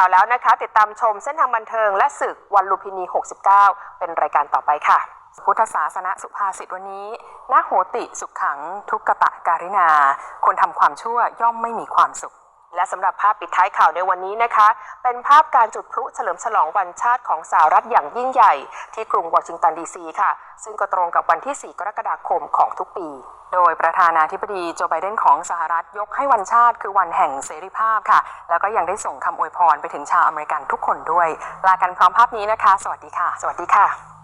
ข่าวแล้วนะคะ ติดตามชมเส้นทางบันเทิงและศึกวันลุพินี 69 เป็นรายการต่อไปค่ะ พุทธศาสนสุภาษิตวันนี้นาโหติสุขขังทุกกตะการินา คนทำความชั่วย่อมไม่มีความสุข และสำหรับภาพปิดท้ายข่าวในวันนี้นะคะ เป็นภาพการจุดพลุเฉลิมฉลองวันชาติของสหรัฐอย่างยิ่งใหญ่ ที่กรุงวอชิงตันดีซีค่ะ ซึ่งก็ตรงกับวันที่ 4 กรกฎาคมของทุกปี โดยประธานาธิบดีโจไบเดนของสหรัฐยกให้วันชาติคือวันแห่งเสรีภาพค่ะ แล้วก็ยังได้ส่งคำอวยพรไปถึงชาวอเมริกันทุกคนด้วย ลากันพร้อมภาพนี้นะคะ สวัสดีค่ะ สวัสดีค่ะ